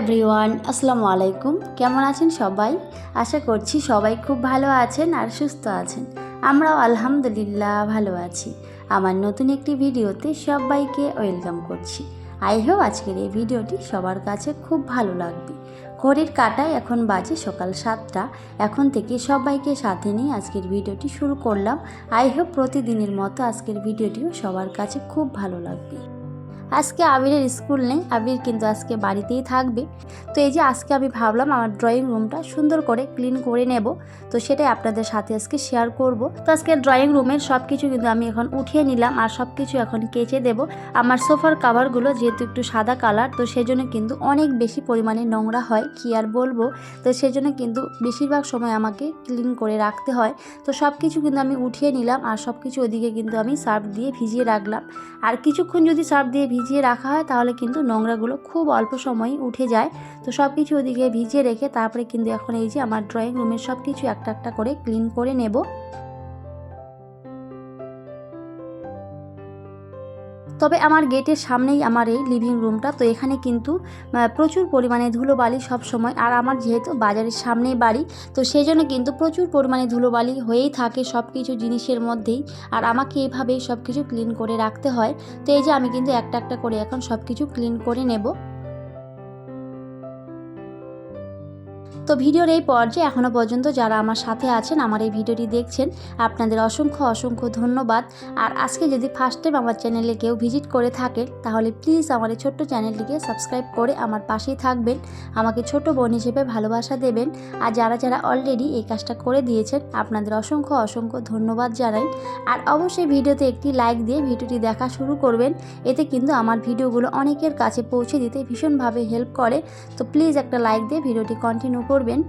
Everyone, আসসালামু আলাইকুম। কেমন আছেন সবাই? আশা করছি সবাই খুব ভালো আছেন আর সুস্থ আছেন। আমরাও আলহামদুলিল্লাহ ভালো আছি। আমার নতুন একটি ভিডিওতে সবাইকে ওয়েলকাম করছি। আই হোপ আজকের এই ভিডিওটি সবার কাছে খুব ভালো লাগবে। ঘড়ির কাটায় এখন বাজে সকাল সাতটা। এখন থেকে সবাইকে সাথে নিয়ে আজকের ভিডিওটি শুরু করলাম। আই হোপ প্রতিদিনের মতো আজকের ভিডিওটিও সবার কাছে খুব ভালো লাগবে। আজকে আবিরের স্কুল নেই, আবির কিন্তু আজকে বাড়িতেই থাকবে। তো এই যে আজকে আমি ভাবলাম আমার ড্রয়িং রুমটা সুন্দর করে ক্লিন করে নেব। তো সেটাই আপনাদের সাথে আজকে শেয়ার করব। তো আজকে ড্রয়িং রুমের সব কিছু কিন্তু আমি এখন উঠিয়ে নিলাম আর সব কিছু এখন কেচে দেব। আমার সোফার কাভারগুলো যেহেতু একটু সাদা কালার তো সেজন্য কিন্তু অনেক বেশি পরিমাণে নোংরা হয়, কি আর বলব? তো সেজন্য কিন্তু বেশিরভাগ সময় আমাকে ক্লিন করে রাখতে হয়। তো সব কিছু কিন্তু আমি উঠিয়ে নিলাম আর সব কিছু ওদিকে কিন্তু আমি সার্ফ দিয়ে ভিজিয়ে রাখলাম। আর কিছুক্ষণ যদি সার্ফ দিয়ে রাখা হয়, তাহলে কিন্তু নোংরাগুলো খুব অল্প সময় উঠে যায়। তো সব কিছু ওদিকে ভিজিয়ে রেখে তারপরে কিন্তু এখন এই যে আমার ড্রয়িং রুমের সব কিছু একটা একটা করে ক্লিন করে নেব। তবে আমার গেটের সামনেই আমার এই লিভিং রুমটা তো এখানে কিন্তু প্রচুর পরিমাণে ধুলোবালি সব সময় আর আমার যেহেতু বাজারের সামনেই বাড়ি, তো সেই জন্য কিন্তু প্রচুর পরিমাণে ধুলোবালি হয়েই থাকে সব কিছু জিনিসের মধ্যেই। আর আমাকে এইভাবেই সব কিছু ক্লিন করে রাখতে হয়। তো এই যে আমি কিন্তু একটা একটা করে এখন সব কিছু ক্লিন করে নেব। তো ভিডিওর এই পর্যায়ে এখনও পর্যন্ত যারা আমার সাথে আছেন, আমার এই ভিডিওটি দেখছেন, আপনাদের অসংখ্য অসংখ্য ধন্যবাদ। আর আজকে যদি ফার্স্ট টাইম আমার চ্যানেলে কেউ ভিজিট করে থাকেন তাহলে প্লিজ আমার এই ছোট্ট চ্যানেলটিকে সাবস্ক্রাইব করে আমার পাশেই থাকবেন। আমাকে ছোট বোন হিসেবে ভালোবাসা দেবেন। আর যারা যারা অলরেডি এই কাজটা করে দিয়েছেন, আপনাদের অসংখ্য অসংখ্য ধন্যবাদ জানাই। আর অবশ্যই ভিডিওতে একটি লাইক দিয়ে ভিডিওটি দেখা শুরু করবেন। এতে কিন্তু আমার ভিডিওগুলো অনেকের কাছে পৌঁছে দিতে ভীষণভাবে হেল্প করে। তো প্লিজ একটা লাইক দিয়ে ভিডিওটি কন্টিনিউ করবেন?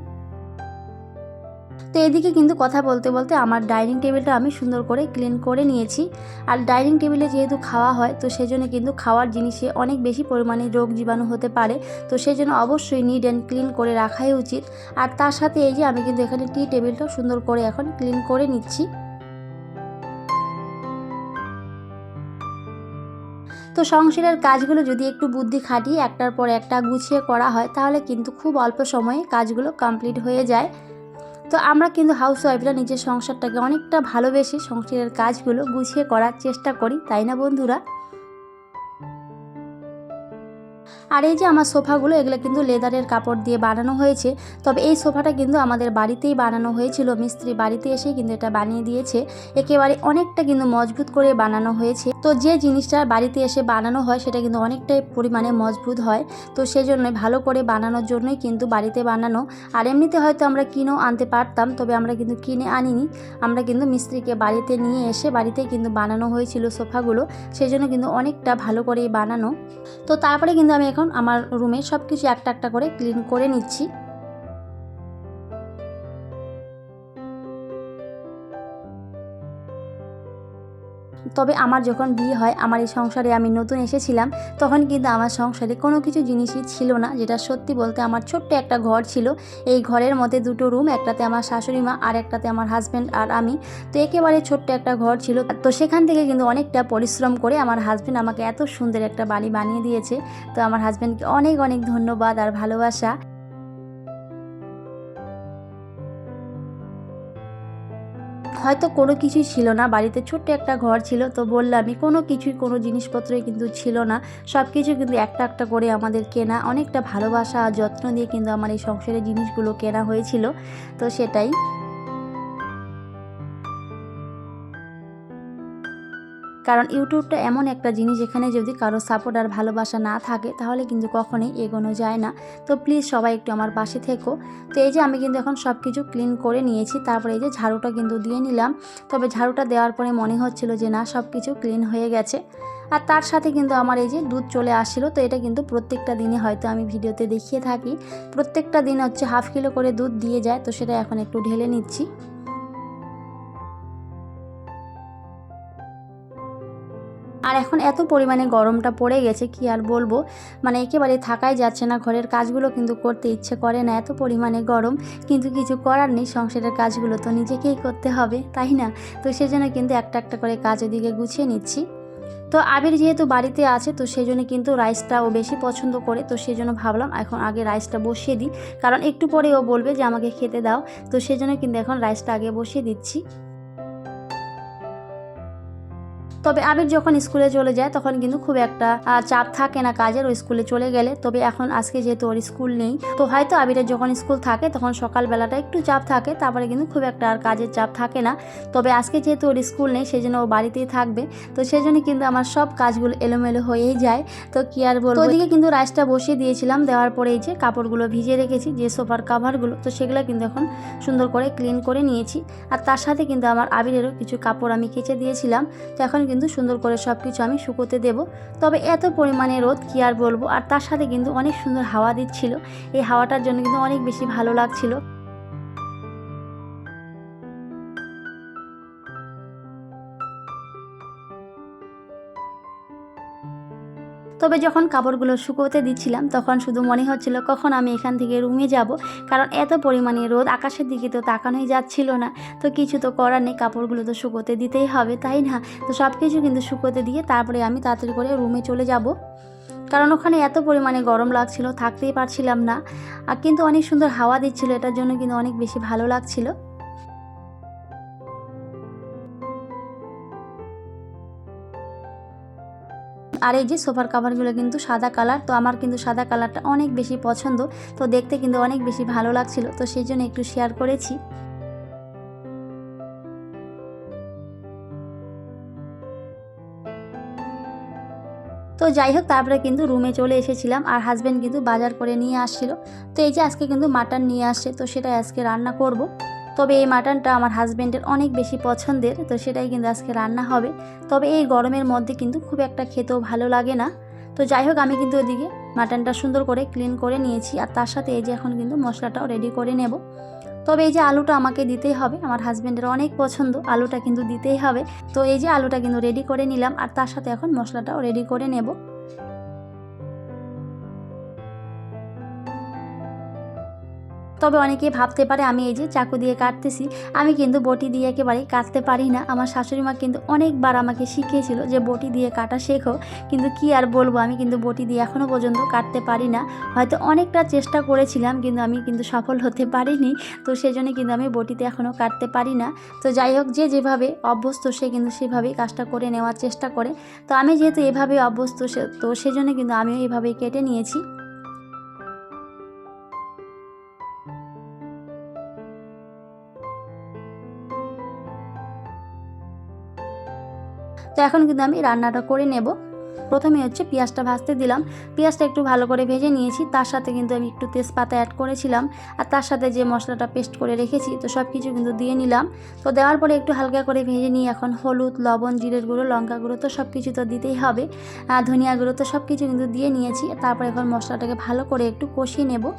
তো এদিকে কিন্তু কথা বলতে বলতে আমার ডাইনিং টেবিলটা আমি সুন্দর করে ক্লিন করে নিয়েছি। আর ডাইনিং টেবিলে যেহেতু খাওয়া হয়, তো সেই জন্য কিন্তু খাওয়ার জিনিসে অনেক বেশি পরিমাণে রোগ জীবাণু হতে পারে। তো সেই জন্য অবশ্যই নিড অ্যান্ড ক্লিন করে রাখাই উচিত। আর তার সাথে এই যে আমি কিন্তু এখানে টি টেবিলটাও সুন্দর করে এখন ক্লিন করে নিচ্ছি। সংসারের কাজগুলো যদি একটু বুদ্ধি খাটিয়ে একটার পর একটা গুছিয়ে করা হয়, তাহলে কিন্তু খুব অল্প সময়ে কাজগুলো কমপ্লিট হয়ে যায়। তো আমরা কিন্তু হাউস ওয়াইফরা নিজের সংসারটাকে অনেকটা ভালোবেসে সংসারের কাজগুলো গুছিয়ে করার চেষ্টা করি, তাই না বন্ধুরা? আর এই যে আমার সোফাগুলো, এগুলো কিন্তু লেদারের কাপড় দিয়ে বানানো হয়েছে। তবে এই সোফাটা কিন্তু আমাদের বাড়িতেই বানানো হয়েছিল। মিস্ত্রি বাড়িতে এসেই কিন্তু এটা বানিয়ে দিয়েছে। একেবারে অনেকটা কিন্তু মজবুত করে বানানো হয়েছে। তো যে জিনিসটা বাড়িতে এসে বানানো হয়, সেটা কিন্তু অনেকটাই পরিমাণে মজবুত হয়। তো সেজন্য ভালো করে বানানোর জন্যই কিন্তু বাড়িতে বানানো। আর এমনিতে হয়তো আমরা কিনেও আনতে পারতাম, তবে আমরা কিন্তু কিনে আনিনি। আমরা কিন্তু মিস্ত্রিকে বাড়িতে নিয়ে এসে বাড়িতেই কিন্তু বানানো হয়েছিল সোফাগুলো। সেই জন্য কিন্তু অনেকটা ভালো করেই বানানো। তো তারপরে কিন্তু আমি এখন আমার রুমে সব কিছু একটা একটা করে ক্লিন করে নিচ্ছি। তবে আমার যখন বিয়ে হয়, আমার এই সংসারে আমি নতুন এসেছিলাম, তখন কিন্তু আমার সংসারে কোনো কিছু জিনিসই ছিল না, যেটা সত্যি বলতে আমার ছোট্ট একটা ঘর ছিল। এই ঘরের মধ্যে দুটো রুম একটাতে আমার শাশুড়ি মা আর একটাতে আমার হাজব্যান্ড আর আমি। তো একেবারে ছোট্ট একটা ঘর ছিল। তো সেখান থেকে কিন্তু অনেকটা পরিশ্রম করে আমার হাজব্যান্ড আমাকে এত সুন্দর একটা বাড়ি বানিয়ে দিয়েছে। তো আমার হাজব্যান্ডকে অনেক অনেক ধন্যবাদ আর ভালোবাসা। হয়তো কোনো কিছুই ছিল না। বাড়িতে ছোট্ট একটা ঘর ছিল। তো বললামই, কোনো কিছুই, কোনো জিনিসপত্রই কিন্তু ছিল না। সব কিছু কিন্তু একটা একটা করে আমাদের কেনা। অনেকটা ভালোবাসা আর যত্ন দিয়ে কিন্তু আমার এই সংসারের জিনিসগুলো কেনা হয়েছিল। তো সেটাই। কারণ ইউটিউবটা এমন একটা জিনিস এখানে যদি কারও সাপোর্ট আর ভালোবাসা না থাকে, তাহলে কিন্তু কখনোই এগোনো যায় না। তো প্লিজ সবাই একটু আমার পাশে থেকো। তো এই যে আমি কিন্তু এখন সব কিছু ক্লিন করে নিয়েছি, তারপরে এই যে ঝাড়ুটা কিন্তু দিয়ে নিলাম। তবে ঝাড়ুটা দেওয়ার পরে মনে হচ্ছিল যে না সব কিছু ক্লিন হয়ে গেছে। আর তার সাথে কিন্তু আমার এই যে দুধ চলে আসছিল, তো এটা কিন্তু প্রত্যেকটা দিনে হয়তো আমি ভিডিওতে দেখিয়ে থাকি। প্রত্যেকটা দিন হচ্ছে হাফ কিলো করে দুধ দিয়ে যায়, তো সেটা এখন একটু ঢেলে নিচ্ছি। আর এখন এত পরিমাণে গরমটা পড়ে গেছে, কি আর বলব? মানে একেবারে থাকাই যাচ্ছে না ঘরের কাজগুলো, কিন্তু করতে ইচ্ছে করে না এত পরিমাণে গরম। কিন্তু কিছু করার নেই, সংসারের কাজগুলো তো নিজেকেই করতে হবে, তাই না? তো সেজন্য কিন্তু একটা একটা করে কাজ ওদিকে গুছিয়ে নিচ্ছি। তো আবির যেহেতু বাড়িতে আছে, তো সেই জন্য কিন্তু রাইসটা ও বেশি পছন্দ করে, তো সেই জন্য ভাবলাম এখন আগে রাইসটা বসিয়ে দিই। কারণ একটু পরে ও বলবে যে, আমাকে খেতে দাও। তো সেই জন্য কিন্তু এখন রাইসটা আগে বসিয়ে দিচ্ছি। তবে আবির যখন স্কুলে চলে যায়, তখন কিন্তু খুব একটা চাপ থাকে না কাজের, ও স্কুলে চলে গেলে। তবে এখন আজকে যেহেতু ওর স্কুল নেই, তো হয়তো আবিরের যখন স্কুল থাকে, তখন সকালবেলাটা একটু চাপ থাকে, তারপরে কিন্তু খুব একটা আর কাজের চাপ থাকে না। তবে আজকে যেহেতু ওর স্কুল নেই সেই জন্য ও বাড়িতেই থাকবে। তো সেই জন্য কিন্তু আমার সব কাজগুলো এলোমেলো হয়েই যায়। তো কি আর বলব? ওদিকে কিন্তু রাইসটা বসিয়ে দিয়েছিলাম, দেওয়ার পরে এই যে কাপড়গুলো ভিজিয়ে রেখেছি, যে সোফার কাভারগুলো, তো সেগুলো কিন্তু এখন সুন্দর করে ক্লিন করে নিয়েছি। আর তার সাথে কিন্তু আমার আবিরেরও কিছু কাপড় আমি কেচে দিয়েছিলাম। তো এখন কিন্তু সুন্দর করে সব কিছু আমি শুকোতে দেব। তবে এত পরিমাণে রোদ কি আর বলব? আর তার সাথে কিন্তু অনেক সুন্দর হাওয়া দিচ্ছিল। এই হাওয়াটার জন্য কিন্তু অনেক বেশি ভালো লাগছিল। তবে যখন কাপড়গুলো শুকোতে দিচ্ছিলাম, তখন শুধু মনে হচ্ছিল, কখন আমি এখান থেকে রুমে যাব? কারণ এত পরিমাণে রোদ আকাশের দিকে তো তাকানোই যাচ্ছিল না। তো কিছু তো করার নেই, কাপড়গুলো তো শুকোতে দিতেই হবে, তাই না? তো সব কিছু কিন্তু শুকোতে দিয়ে তারপরে আমি তাড়াতাড়ি করে রুমে চলে যাব। কারণ ওখানে এত পরিমাণে গরম লাগছিল, থাকতেই পারছিলাম না। আর কিন্তু অনেক সুন্দর হাওয়া দিচ্ছিল, এটার জন্য কিন্তু অনেক বেশি ভালো লাগছিল। আর এই যে সোফার কাভারগুলো কিন্তু সাদা কালার, তো আমার কিন্তু সাদা কালারটা অনেক বেশি পছন্দ, তো দেখতে কিন্তু অনেক বেশি ভালো লাগছিল, তো সেই জন্য একটু শেয়ার করেছি। তো যাই হোক, তারপরে কিন্তু রুমে চলে এসেছিলাম আর হাজব্যান্ড কিন্তু বাজার করে নিয়ে আসছিল, তো এই যে আজকে কিন্তু মাটন নিয়ে আসছে, তো সেটা আজকে রান্না করব। তবে এই মাটনটা আমার হাজব্যান্ডের অনেক বেশি পছন্দের, তো সেটাই কিন্তু আজকে রান্না হবে। তবে এই গরমের মধ্যে কিন্তু খুব একটা খেতেও ভালো লাগে না। তো যাই হোক, আমি কিন্তু ওদিকে মাটনটা সুন্দর করে ক্লিন করে নিয়েছি, আর তার সাথে এই যে এখন কিন্তু মশলাটাও রেডি করে নেব। তবে এই যে আলুটা আমাকে দিতেই হবে, আমার হাজব্যান্ডের অনেক পছন্দ, আলুটা কিন্তু দিতেই হবে। তো এই যে আলুটা কিন্তু রেডি করে নিলাম, আর তার সাথে এখন মশলাটাও রেডি করে নেব। তবে অনেকে ভাবতে পারে আমি এই যে চাকু দিয়ে কাটতেছি, আমি কিন্তু বটি দিয়ে একেবারে কাটতে পারি না। আমার শাশুড়ি মা কিন্তু অনেকবার আমাকে শিখিয়েছিল যে বটি দিয়ে কাটা শেখো, কিন্তু কি আর বলব, আমি কিন্তু বটি দিয়ে এখনও পর্যন্ত কাটতে পারি না। হয়তো অনেকটা চেষ্টা করেছিলাম, কিন্তু আমি কিন্তু সফল হতে পারিনি। তো সেজন্য কিন্তু আমি বটিতে এখনও কাটতে পারি না। তো যাই হোক, যে যেভাবে অভ্যস্ত সে কিন্তু সেভাবেই কাজটা করে নেওয়ার চেষ্টা করে। তো আমি যেহেতু এভাবে অভ্যস্ত তো সেজন্য কিন্তু আমিও এভাবেই কেটে নিয়েছি। তো এখন কিন্তু আমি রান্নাটা করে নেব। প্রথমে হচ্ছে পেঁয়াজটা ভাজতে দিলাম। পেঁয়াজটা একটু ভালো করে ভেজে নিয়েছি। তার সাথে কিন্তু আমি একটু তেজপাতা অ্যাড করেছিলাম। আর তার সাথে যে মশলাটা পেস্ট করে রেখেছি, তো সব কিছু কিন্তু দিয়ে নিলাম। তো দেওয়ার পরে একটু হালকা করে ভেজে নিয়ে এখন। হলুদ, লবণ, জিরের গুঁড়ো, লঙ্কা গুঁড়ো তো সব কিছু তো দিতেই হবে। আর ধনিয়া গুঁড়ো তো সব কিছু কিন্তু দিয়ে নিয়েছি। তারপর এখন মশলাটাকে ভালো করে একটু কষিয়ে নেব।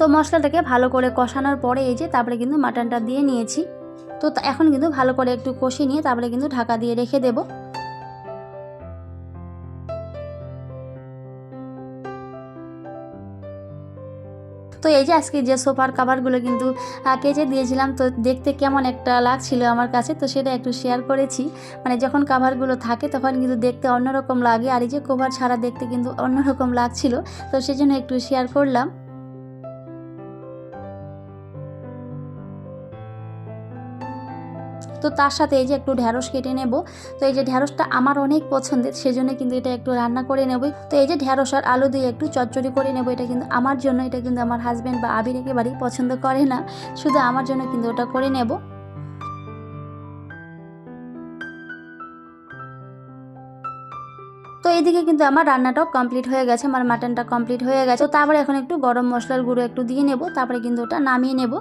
তো মশলাটাকে ভালো করে কষানোর পরে এই যে তারপরে কিন্তু মাটনটা দিয়ে নিয়েছি। তো এখন কিন্তু ভালো করে একটু কষিয়ে নিয়ে তারপরে কিন্তু ঢাকা দিয়ে রেখে দেব। তো এই যে আজকে যে সোফার কাভারগুলো কিন্তু কেচে দিয়েছিলাম, তো দেখতে কেমন একটা লাগছিল আমার কাছে, তো সেটা একটু শেয়ার করেছি। মানে যখন কাভারগুলো থাকে তখন কিন্তু দেখতে অন্যরকম লাগে, আর এই যে কভার ছাড়া দেখতে কিন্তু অন্যরকম লাগছিল, তো সেজন্য একটু শেয়ার করলাম। তো তার সাথে এই যে একটু ঢ্যাঁড়স কেটে নেব। তো এই যে ঢ্যাঁড়সটা আমার অনেক পছন্দের, সেজন্য কিন্তু এটা একটু রান্না করে নেব তো এই যে ঢ্যাঁড়স আর আলু দিয়ে একটু চচ্চড়ি করে নেব, এটা কিন্তু আমার জন্য, এটা কিন্তু আমার হাজব্যান্ড বা আবির একেবারেই পছন্দ করে না। শুধু আমার জন্য কিন্তু ওটা করে নেব। তো এইদিকে কিন্তু আমার রান্নাটাও কমপ্লিট হয়ে গেছে, আমার মাটনটা কমপ্লিট হয়ে গেছে। তো তারপরে এখন একটু গরম মশলার গুঁড়ো একটু দিয়ে নেব, তারপরে কিন্তু ওটা নামিয়ে নেব।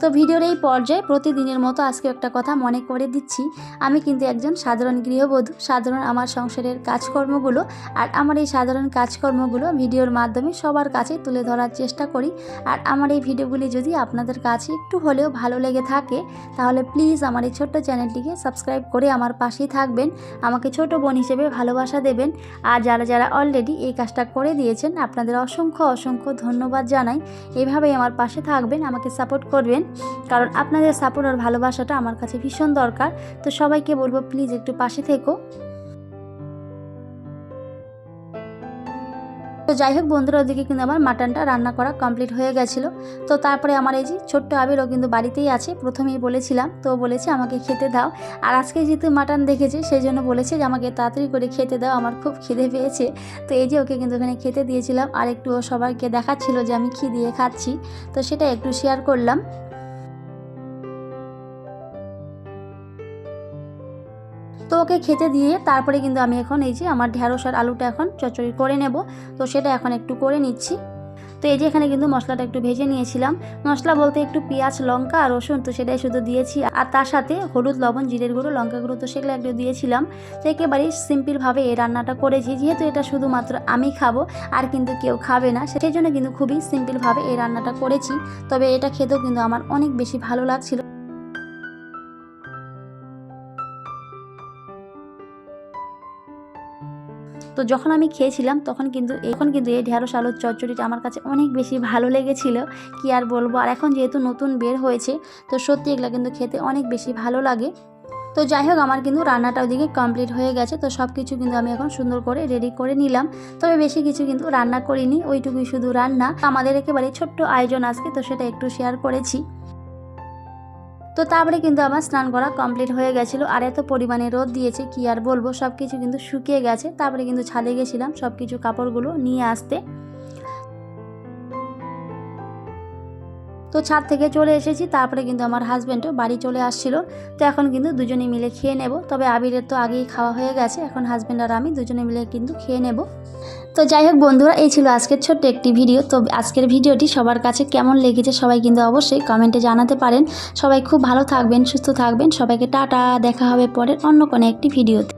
তো ভিডিওর এই পর্যায়ে প্রতিদিনের মতো আজকে একটা কথা মনে করে দিচ্ছি। আমি কিন্তু একজন সাধারণ গৃহবধূ, সাধারণ আমার সংসারের কাজকর্মগুলো আর আমার এই সাধারণ কাজকর্মগুলো ভিডিওর মাধ্যমে সবার কাছে তুলে ধরার চেষ্টা করি। আর আমার এই ভিডিওগুলি যদি আপনাদের কাছে একটু হলেও ভালো লেগে থাকে, তাহলে প্লিজ আমার এই ছোট্ট চ্যানেলটিকে সাবস্ক্রাইব করে আমার পাশেই থাকবেন। আমাকে ছোট বোন হিসেবে ভালোবাসা দেবেন। আর যারা যারা অলরেডি এই কাজটা করে দিয়েছেন, আপনাদের অসংখ্য অসংখ্য ধন্যবাদ জানাই। এভাবেই আমার পাশে থাকবেন, আমাকে সাপোর্ট করবেন। কারণ আপনাদের সাপোর্ট আর ভালোবাসাটা আমার কাছে ভীষণ দরকার। তো সবাইকে বলব প্লিজ একটু পাশে থেকো। তো যাই হোক বন্ধুরা, ওদিকে কিন্তু আমার মাটনটা রান্না করা কমপ্লিট হয়ে গেছিল। তো তারপরে আমার এই যে ছোট্ট আবিরও কিন্তু বাড়িতেই আছে, প্রথমেই বলেছিলাম। তো বলেছে, আমাকে খেতে দাও। আর আজকে যেহেতু মাটন দেখেছে, সেই জন্য বলেছে যে, আমাকে তাড়াতাড়ি করে খেতে দাও, আমার খুব খিদে পেয়েছে। তো এই যে ওকে কিন্তু ওখানে খেতে দিয়েছিলাম। আর একটু সবাইকে দেখাচ্ছিল যে, আমি খি দিয়ে খাচ্ছি। তো সেটা একটু শেয়ার করলাম। তো ওকে খেতে দিয়ে তারপরে কিন্তু আমি এখন এই যে আমার ঢ্যাঁড়স আর আলুটা এখন চচ্চড়ি করে নেব। তো সেটা এখন একটু করে নিচ্ছি। তো এই যে এখানে কিন্তু মশলাটা একটু ভেজে নিয়েছিলাম। মশলা বলতে একটু পেঁয়াজ, লঙ্কা, আর রসুন তো সেটাই শুধু দিয়েছি। আর তার সাথে হলুদ, লবণ, জিরের গুঁড়ো, লঙ্কা গুঁড়ো তো সেগুলো একটু দিয়েছিলাম। তো একেবারেই সিম্পলভাবে এই রান্নাটা করেছি। যেহেতু এটা শুধুমাত্র আমি খাব, আর কিন্তু কেউ খাবে না, সেই জন্য কিন্তু খুবই সিম্পলভাবে এই রান্নাটা করেছি। তবে এটা খেতেও কিন্তু আমার অনেক বেশি ভালো লাগছিল। তো যখন আমি খেয়েছিলাম, তখন কিন্তু, এখন কিন্তু এই ঢেঁড়স আলুর চচ্চড়িটা আমার কাছে অনেক বেশি ভালো লেগেছিল, কি আর বলব? আর এখন যেহেতু নতুন বের হয়েছে, তো সত্যি এগুলো কিন্তু খেতে অনেক বেশি ভালো লাগে। তো যাই হোক, আমার কিন্তু রান্নাটা ওদিকে কমপ্লিট হয়ে গেছে, তো সব কিছু কিন্তু আমি এখন সুন্দর করে রেডি করে নিলাম। তবে বেশি কিছু কিন্তু রান্না করিনি, ওইটুকুই শুধু রান্না। আমাদের একেবারে ছোট্ট আয়োজন আজকে, তো সেটা একটু শেয়ার করেছি। তো তারপরে কিন্তু আমার স্নান করা কমপ্লিট হয়ে গেছিল। আর এত পরিমাণে রোদ দিয়েছে, কি আর বলব? সব কিছু কিন্তু শুকিয়ে গেছে। তারপরে কিন্তু ছাদে গেছিলাম সব কিছু কাপড়গুলো নিয়ে আসতে। তো ছাদ থেকে চলে এসেছি, তারপরে কিন্তু আমার হাজব্যান্ডও বাড়ি চলে আসছিল। তো এখন কিন্তু দুজনে মিলে খেয়ে নেব। তবে আবিরের তো আগেই খাওয়া হয়ে গেছে, এখন হাজব্যান্ড আর আমি দুজনে মিলে কিন্তু খেয়ে নেব। তো যাই হোক বন্ধুরা, এই ছিল আজকের ছোট্ট একটি ভিডিও। তো আজকের ভিডিওটি সবার কাছে কেমন লেগেছে সবাই কিন্তু অবশ্যই কমেন্টে জানাতে পারেন। সবাই খুব ভালো থাকবেন, সুস্থ থাকবেন। সবাইকে টাটা, দেখা হবে পরের অন্য কোনো একটি ভিডিওতে।